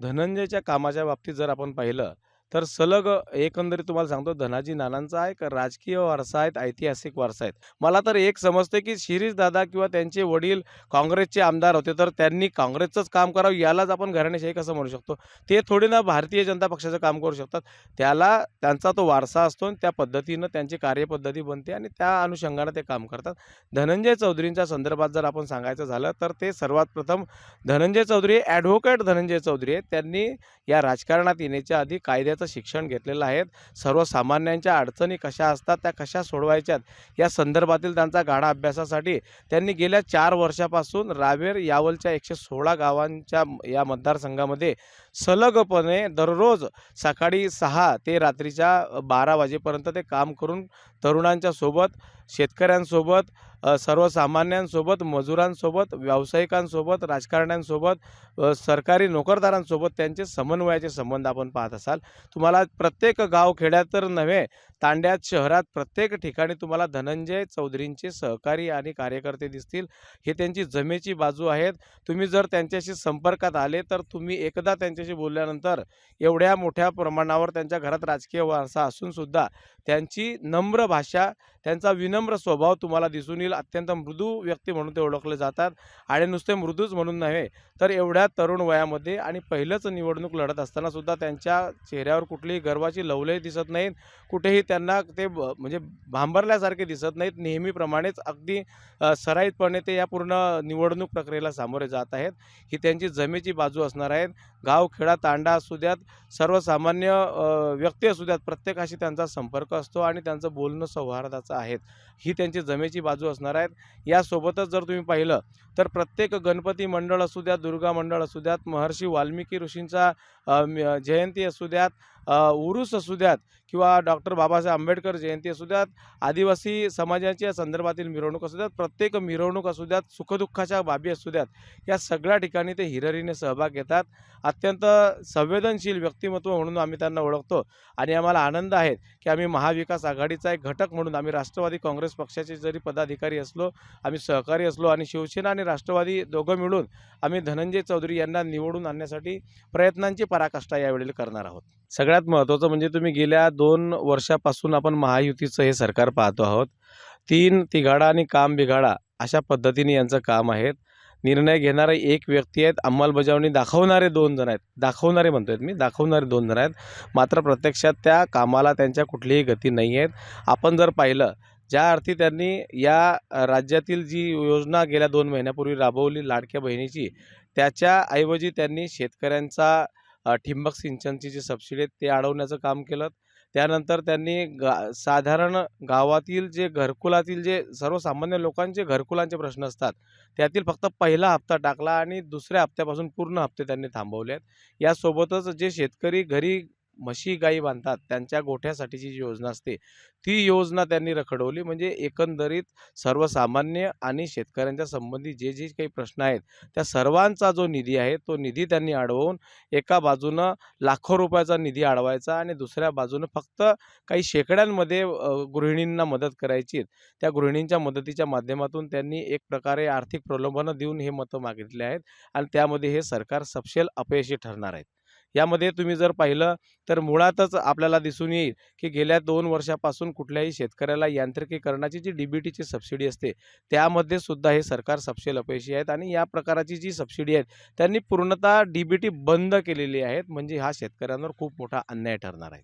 धनंजयच्या कामाच्या बाबतीत जर आपण पाहिलं तर सलग एकंदरीत तुम्हाला सांगतो धनाजी नानांचा एक राजकीय वारसा आहेत ऐतिहासिक वारसा आहेत? मला तर एक समजते की शिरीष दादा किंवा त्यांचे वडील काँग्रेसचे आमदार होते तर त्यांनी काँग्रेसचंच काम करावं यालाच आपण घराण्याशाही कसं म्हणू शकतो? ते थोडी ना भारतीय जनता पक्षाचं काम करू शकतात. त्याला त्यांचा तो वारसा असतो आणि त्या पद्धतीनं त्यांची कार्यपद्धती बनते आणि त्या अनुषंगानं ते काम करतात. धनंजय चौधरींच्या संदर्भात जर आपण सांगायचं झालं तर ते सर्वात प्रथम धनंजय चौधरी ॲडव्होकेट धनंजय चौधरी आहेत. त्यांनी या राजकारणात येण्याच्या आधी कायद्याचं शिक्षण घेतलेलं आहे सर्वसामान्यांच्या अडचणी कशा असतात त्या कशा सोडवायच्यात या संदर्भातील त्यांचा गाढा अभ्यासासाठी त्यांनी गेल्या चार वर्षापासून रावेर यावलच्या एकशे सोळा गावांच्या या मतदारसंघामध्ये सलगपणे दररोज सकाळी सहा ते रात्रीच्या बारा वाजेपर्यंत ते काम करून तरुणांच्या सोबत शेतकऱ्यांसोबत सर्वसामान्यांसोबत मजुरांसोबत व्यावसायिकांसोबत राजकारण्यांसोबत सरकारी नोकरदारांसोबत त्यांचे समन्वयाचे संबंध आपण पाहत असाल. तुम्हाला प्रत्येक गाव खेड्यात तर नव्हे तांड्यात शहरात प्रत्येक ठिकाणी तुम्हाला धनंजय चौधरींचे सहकारी आणि कार्यकर्ते दिसतील. हे त्यांची जमेची बाजू आहेत. तुम्ही जर त्यांच्याशी संपर्कात आले तर तुम्ही एकदा त्यांच्याशी बोलल्यानंतर एवढ्या मोठ्या प्रमाणावर त्यांच्या घरात राजकीय वारसा असूनसुद्धा त्यांची नम्र भाषा त्यांचा विनम्र स्वभाव तुम्हाला दिसून येईल. अत्यंत मृदू व्यक्ती म्हणून ते ओळखले जातात. आणि नुसते मृदूच म्हणून नव्हे तर एवढ्या तरुण वयामध्ये आणि पहिलंच निवडणूक लढत असतानासुद्धा त्यांच्या चेहऱ्यावर कुठलीही गर्वाची लवलही दिसत नाहीत. कुठेही त्यांना ते म्हणजे भांबरल्यासारखे दिसत नाहीत. नेहमीप्रमाणेच अगदी सराईतपणे ते या पूर्ण निवडणूक प्रक्रियेला सामोरे जात आहेत. ही त्यांची जमेची बाजू असणार आहेत. गाव खेडा तांडा असू द्यात सर्वसामान्य व्यक्ती असू द्यात प्रत्येकाशी त्यांचा संपर्क असतो आणि त्यांचं बोलणं सौहार्दाचं आहे ही त्यांची जमेची बाजू असणार आहेत. यासोबतच जर तुम्ही पाहिलं तर प्रत्येक गणपती मंडळ असू द्यात दुर्गा मंडळ असू द्यात महर्षी वाल्मिकी ऋषींचा जयंती असू द्यात उरूस असू द्यात किंवा डॉक्टर बाबासाहेब आंबेडकर जयंती असू द्यात आदिवासी समाजाच्या संदर्भातील मिरवणूक असू द्यात प्रत्येक मिरवणूक असू द्यात सुखदुःखाच्या बाबी असू द्यात या सगळ्या ठिकाणी ते हिररीने सहभाग घेतात. अत्यंत संवेदनशील व्यक्तिमत्व म्हणून आम्ही त्यांना ओळखतो आणि आम्हाला आनंद आहे की आम्ही महाविकास आघाडीचा एक घटक म्हणून आम्ही राष्ट्रवादी काँग्रेस पक्षाचे जरी पदाधिकारी असलो आम्ही सहकारी असलो आणि शिवसेना आणि राष्ट्रवादी दोघं मिळून आम्ही धनंजय चौधरी यांना निवडून आणण्यासाठी प्रयत्नांची पराकाष्ठा यावेळी करणार आहोत. सगळ्या सगळ्यात महत्त्वाचं म्हणजे तुम्ही गेल्या दोन वर्षापासून आपण महायुतीचं हे सरकार पाहतो आहोत. तीन तिघाडा आणि काम बिघाडा अशा पद्धतीने यांचं काम आहेत. निर्णय घेणारे एक व्यक्ती आहेत अंमलबजावणी दाखवणारे दोन जण आहेत. दाखवणारे म्हणतोय मी दाखवणारे दोन जण आहेत. मात्र प्रत्यक्षात त्या कामाला त्यांच्या कुठलीही गती नाही आहेत. आपण जर पाहिलं ज्या अर्थी त्यांनी या राज्यातील जी योजना गेल्या दोन महिन्यापूर्वी राबवली लाडक्या बहिणीची त्याच्याऐवजी त्यांनी शेतकऱ्यांचा ठिबक सिंचनची जी सबसिडी आहे ते अडवण्याचं काम केलं. त्यानंतर त्यांनी गा साधारण गावातील जे घरकुलातील जे सर्वसामान्य लोकांचे घरकुलांचे प्रश्न असतात त्यातील फक्त पहिला हप्ता टाकला आणि दुसऱ्या हप्त्यापासून पूर्ण हप्ते त्यांनी थांबवले आहेत. यासोबतच जे शेतकरी घरी म्हशी गाई बांधतात त्यांच्या गोठ्यासाठीची जी योजना असते ती योजना त्यांनी रखडवली. म्हणजे एकंदरीत सर्वसामान्य आणि शेतकऱ्यांच्या संबंधी जे जे काही प्रश्न आहेत त्या सर्वांचा जो निधी आहे तो निधी त्यांनी अडवून एका बाजूनं लाखो रुपयाचा निधी अडवायचा आणि दुसऱ्या बाजूनं फक्त काही शेकड्यांमध्ये गृहिणींना मदत करायची त्या गृहिणींच्या मदतीच्या माध्यमातून त्यांनी एक प्रकारे आर्थिक प्रलोभनं देऊन हे मतं मागितले आहेत आणि त्यामध्ये हे सरकार सपशेल अपयशी ठरणार आहेत यामध्ये तुम्ही जर पाहिलं तर मुळातच आपल्याला दिसून येईल की गेल्या दोन वर्षापासून कुठल्याही शेतकऱ्याला यांत्रिकीकरणाची जी डी बी टीची सबसिडी असते त्यामध्ये सुद्धा हे सरकार सपशेल अपयशी आहेत आणि या प्रकाराची जी सबसिडी आहे त्यांनी पूर्णतः डी बी टी बंद केलेली आहेत म्हणजे हा शेतकऱ्यांवर खूप मोठा अन्याय ठरणार आहे.